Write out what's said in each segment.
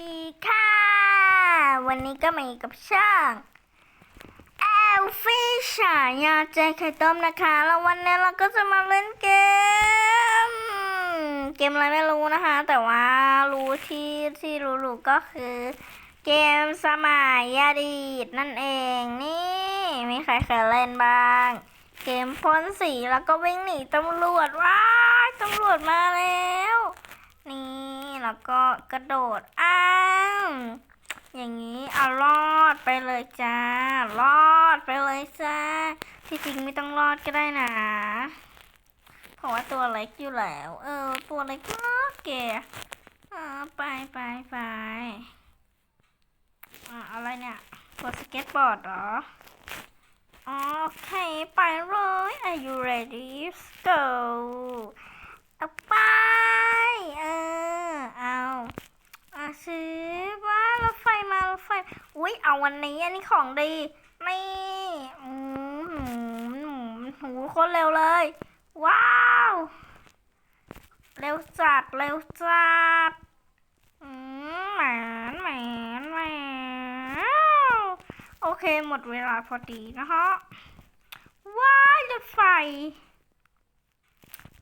ดีค่ะ วันนี้ก็มาอยู่กับช่างแอลฟี่ฉายาใจไข่ต้มนะคะ แล้ววันนี้เราก็จะมาเล่นเกม เกมอะไรไม่รู้นะคะ แต่ว่ารู้ที่ที่รู้ๆก็คือ เกมสมัยอดีตนั่นเองนี่ มีใครเคยเล่นบ้าง เกมพ่นสีแล้วก็วิ่งหนีตำรวจว้าตำรวจมาแล้ว นี่แล้วก็กระโดดอ้า อย่างนี้เอารอดไปเลยจ้ารอดไปเลยจ้าที่จริงไม่ต้องรอดก็ได้นะ เพราะว่าตัวเล็กอยู่แล้ว เออ ตัวเล็กมากแกเออไปไปไปอ่าอะไรเนี่ยตัวสเก็ตบอร์ดเหรอโอเคไปเลย Are you ready Let's go เอาไปเออ เอาอาซื้อว่ารถไฟมารถไฟ อุ๊ยเอาวันนี้อันนี้ของดี นี่อืมหนูหูคนเร็วเลย ว้าว เร็วจัด เร็วจัดอืมหมนหมนหมนโอเคหมดเวลาพอดีนะฮะ ว้ายรถไฟ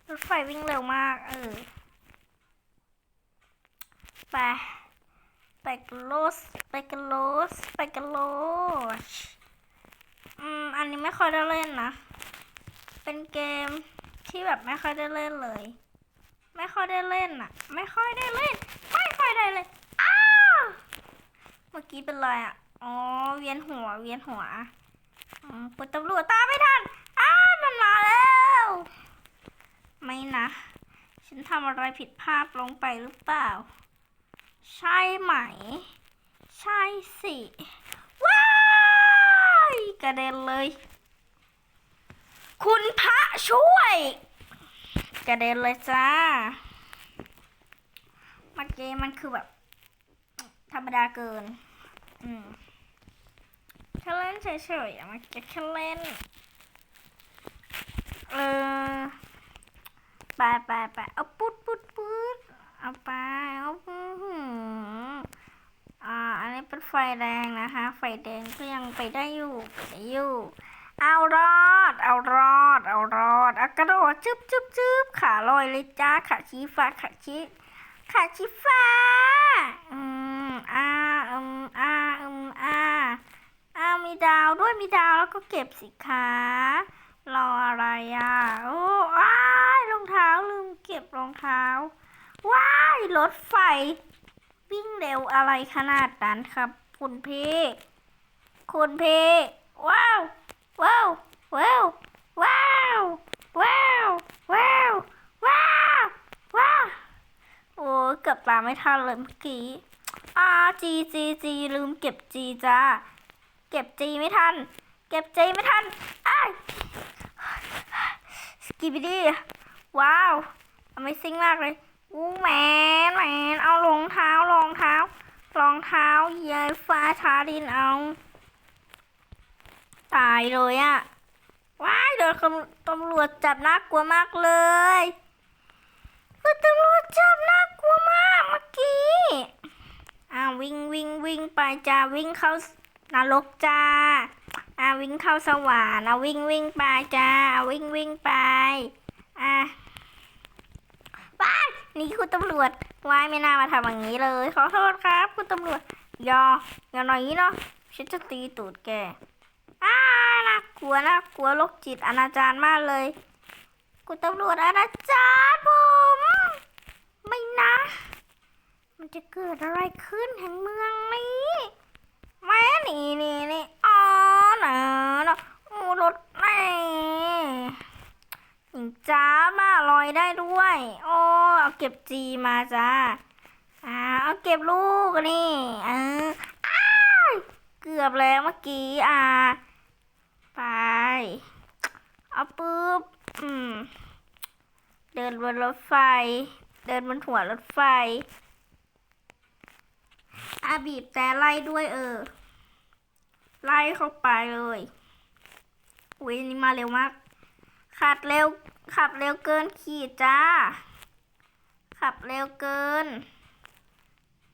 รถไฟวิ่งเร็วมาก เออ ไป ไปกันโลสไปกันโลสไปกันโลสอืมอันนี้ไม่ค่อยได้เล่นนะ เป็นเกมที่แบบไม่ค่อยได้เล่นเลย ไม่ค่อยได้เล่นอะไม่ค่อยได้เล่น ไม่ค่อยได้เลยอ้าวเมื่อกี้เป็นไรอะอ๋อ เวียนหัว เวียนหัวอืมคุณตำรวจตามไม่ทันอ้าวมันมาแล้ว ไม่นะ ฉันทำอะไรผิดพลาดลงไปหรือเปล่า ใช่ไหม ใช่สิ ว้ายกระเด็นเลย คุณพระช่วย กระเด็นเลยจ้าเมื่อกี้มันคือแบบ ธรรมดาเกิน อืมแค่เล่นเฉยๆมันแค่เล่น เออไปไปไปเอาปุ๊ดปุ๊ดปุ๊ด เอาไปเอาอื้อหืออ่า อันนี้เป็นไฟแดงนะคะ ไฟแดงก็ยังไปได้อยู่ไปได้อยู่ เอารอด เอารอด เอารอดเอากระโดดจึ๊บจึ๊บจึ๊บขาลอยเลยจ้าขาชี้ฟ้าขาชี้ขาชี้ฟ้า อืมอ่าอืมอ่าอืมอ่าอ้าวมีดาวด้วยมีดาวแล้วก็เก็บสิคะ รออะไรอะ โอ้ว้ายรองเท้าลืมเก็บรองเท้า ว้ายรถไฟ วิ่งเร็วอะไรขนาดนั้นครับ คุณพี่คุณพี่ว้าวว้าวว้าวว้าวว้าวว้าวว้าวว้าวโอ้เกือบตามไม่ทันเลยเมื่อกี้อ่าจีจีจีลืมเก็บจีจ้าเก็บจีไม่ทัน เก็บจีไม่ทันไอ้สกิบดี้ว้าว Amazing มากเลย อู้แมนแมนเอารองเท้ารองเท้ารองเท้ายายฟ้าทาดินเอา ตายเลยอะว้ายโดนตำตำรวจจับน่ากลัวมากเลยโดนตำรวจจับน่ากลัวมากเมื่อกี้อ่าวิ่งวิ่งวิ่งไปจ้าวิ่งเข้านรกจ้าอ่าวิ่งเข้าสวรรค์อะวิ่งวิ่งไปจ้าวิ่งวิ่งไปอะว้าย นี่คุณตำรวจวายไม่น่ามาทำอย่างนี้เลย ขอโทษครับ คุณตำรวจ ยอย่าหน่อยนี้เนาะ ฉันจะตีตูดแก อ้าน่ากลัวน่ากลัวโรคจิตอนาจารมากเลย คุณตำรวจอนาจารผม ไม่นะ มันจะเกิดอะไรขึ้นแห่งเมืองนี้แม่นี่นี่นี่อ๋อนะนะโอ้รถแม่หญิงจ้ามาลอยได้ด้วย โอ้ เอาเก็บจีมาจ้าอ่าเอาเก็บลูกนี่เอออ้าเกือบแล้วเมื่อกี้อ่า ไปเอาปุ๊บอืมเดินบนรถไฟ เดินบนหัวรถไฟอาบีบแต่ไล่ด้วยเออ ไล่เข้าไปเลย อุ้ยนี่มาเร็วมาก ขับเร็วขับเร็วเกินขีดจ้า ขับเร็วเกิน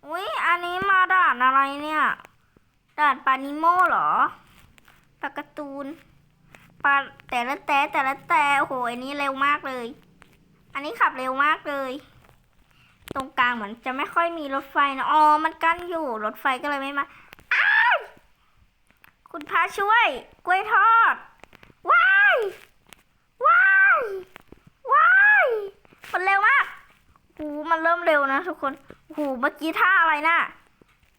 อุ้ยอันนี้มาด่านอะไรเนี่ย ด่านปานิโมเหรอปากระตูนปลาแต่ละแต่แต่ละแต่โอ้โหอันนี้เร็วมากเลย อันนี้ขับเร็วมากเลย ตรงกลางเหมือนจะไม่ค่อยมีรถไฟนะอ๋อมันกั้นอยู่รถไฟก็เลยไม่มาอ้ายคุณพระช่วย กล้วยทอดว้ายว้ายว้ายมันเร็วมาก หูมันเริ่มเร็วนะทุกคนหูเมื่อกี้ท่าอะไรน่ะ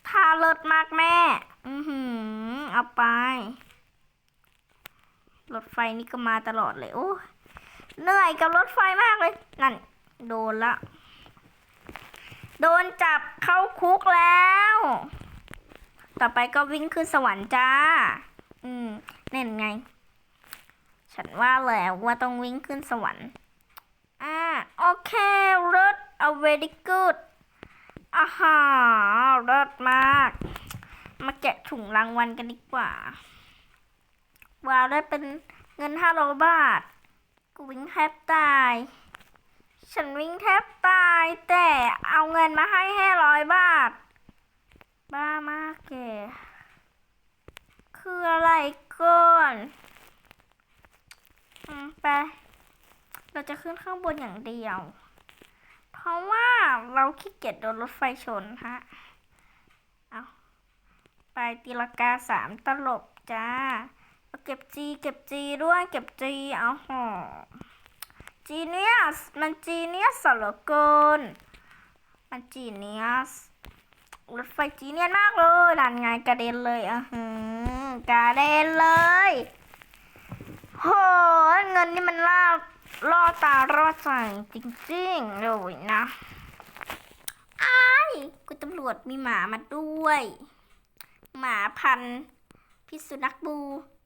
ท่าเลิศมากแม่ อือหือเอาไป รถไฟนี่ก็มาตลอดเลย โอ้เหนื่อยกับรถไฟมากเลย นั่น โดนละ โดนจับเข้าคุกแล้ว ต่อไปก็วิ่งขึ้นสวรรค์จ้า อืมนั่นไง ฉันว่าแล้วว่าต้องวิ่งขึ้นสวรรค์ อ่า โอเครถ a very good อาหารสมาก มาแกะถุงรางวัลกันดีกว่า ว้าวได้เป็นเงินห้าร้อยบาท กูวิ่งแทบตาย ฉันวิ่งแทบตาย แต่เอาเงินมาให้แค่ร้อยบาท บ้ามากแกคืออะไรก่อนอืมไป เราจะขึ้นข้างบนอย่างเดียว ราะว่าเราขี้เกียจโดนรถไฟชนฮะ เอาไปตีลากาสามตลบจ้า เก็บจีเก็บจีด้วยเก็บจีเอาหอจีเนียสมันจีเนียสเหลือเกินมันจีเนียสรถไฟจีเนียสมากเลยดันไงกระเด็นเลยอะหือกระเด็นเลยโหเงินนี่มันล่า ล่อตาล่อใจจริงๆเลยนะอ้ายคุณตำรวจมีหมามาด้วย หมาพันพิษสุนัขบู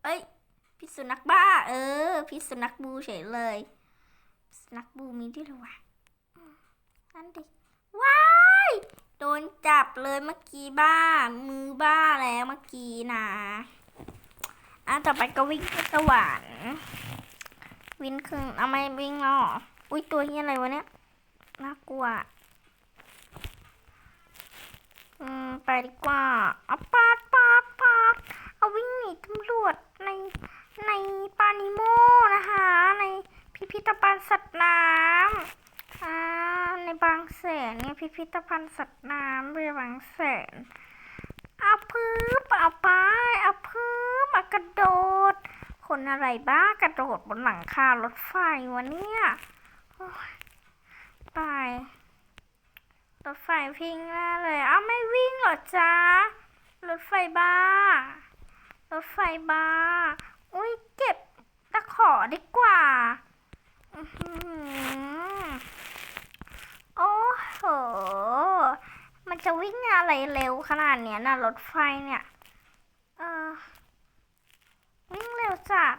เอ้ยพิษสุนัขบ้า เออพิษสุนัขบูเฉยเลยสุนัขบูมีด้วยเหรอวะนั่นดิว้ายโดนจับเลยเมื่อกี้บ้า มือบ้าแล้วเมื่อกี้นะอะต่อไปก็วิ่งขึ้นสวรรค์ วิ่งขึ้นเอาไม่วิ่งหรออุ้ยตัวนี้อะไรวะเนี่ยน่ากลัว อืม ไปดีกว่าเอาปาดปาดปาดเอาวิ่งหนีตำรวจในในปานิโมนะคะ ในพิพิธภัณฑ์สัตว์น้ำอ่าในบางแสนเนี่ยพิพิธภัณฑ์สัตว์น้ำเรือบางแสนเอาพื้นเอาไปเอาพื้นมากระโดด คนอะไรบ้ากระโดดบนหลังคารถไฟวะเนี่ยตายรถไฟพิงแน่เลย เอ้าไม่วิ่งหรอจ๊ะรถไฟบ้ารถไฟบ้า อุ้ยเก็บตะขอดีกว่าอื้อหือโอ้โห มันจะวิ่งอะไรเร็วขนาดเนี้ยนะรถไฟเนี่ย เออ วิ่งเร็วจัด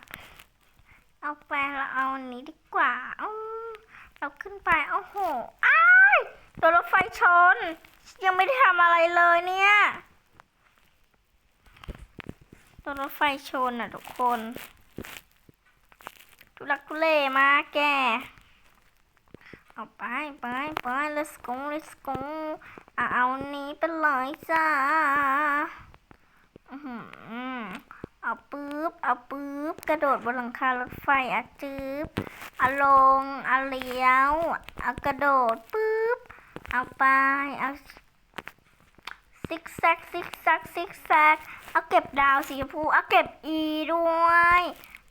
เอาไปแล้วเอาอันนี้ดีกว่าเราขึ้นไปโอ้โหอ้ายโดนรถไฟชน ยังไม่ได้ทำอะไรเลยเนี่ยโดนรถไฟชนอะทุกคนทุลักทุเลมาแกเอาไปไปไป let's go let's go อะเอาอันนี้ไปเลยจ้าอื้อหือ เอาปื๊บ เอาปื๊บ กระโดดบนหลังคารถไฟอะจื๊บเอาลง เอาเลี้ยว เอากระโดดปื๊บ เอาไป เอาซิกแซกซิกแซกซิกแซก เอาเก็บดาวสีชมพู เอาเก็บอีด้วย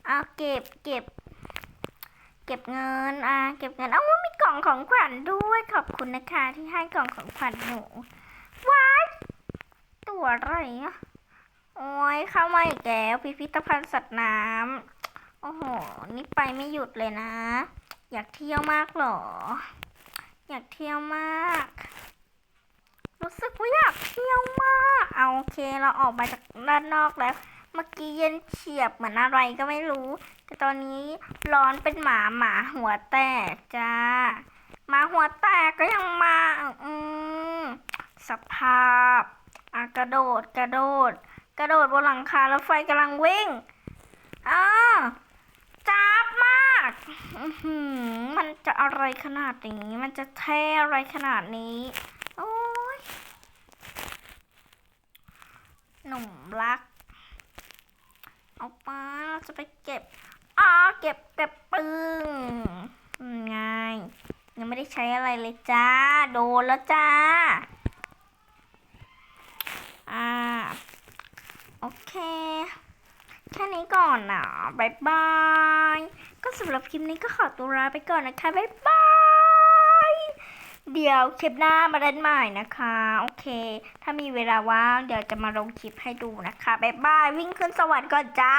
เอาเก็บเก็บ เก็บเงิน อะ เก็บเงิน เอ้ามีกล่องของขวัญด้วย ขอบคุณนะคะที่ให้กล่องของขวัญหนูว้ายตัวอะไรอะ โอ้ยเข้ามาอีกแล้วพิพิธภัณฑ์สัตว์น้ำโอ้โห นี่ไปไม่หยุดเลยนะ อยากเที่ยวมากเหรอ อยากเที่ยวมาก รู้สึกว่าอยากเที่ยวมากเอาโอเคเราออกมาจากด้านนอกแล้ว เมื่อกี้เย็นเฉียบเหมือนอะไรก็ไม่รู้ แต่ตอนนี้ร้อนเป็นหมาหมาหัวแตกจ้าหมาหัวแตกก็ยังมา อืมสภาพ อะกระโดดกระโดด ระโดดบนหลังคารถไฟกำลังวิ่งอ่าจับมากมันจะอะไรขนาดนี้ มันจะแท้อะไรขนาดนี้ โอ้ย หนุ่มรัก เอาไปเราจะไปเก็บอ๋อเก็บเก็บปึ้งไงยังไม่ได้ใช้อะไรเลยจ้า โดนแล้วจ้า อ่า โอเค แค่นี้ก่ อนนะบายบาย ก็สำหรับคลิปนี้ก็ขอตัวลาไปก่อนนะคะบายบาย เดี๋ยวคลิปหน้ามาเล่นใหม่นะคะ โอเค ถ้ามีเวลาว่างเดี๋ยวจะมาลงคลิปให้ดูนะคะบายบาย วิ่งขึ้นสวรรค์ก่อนจ้า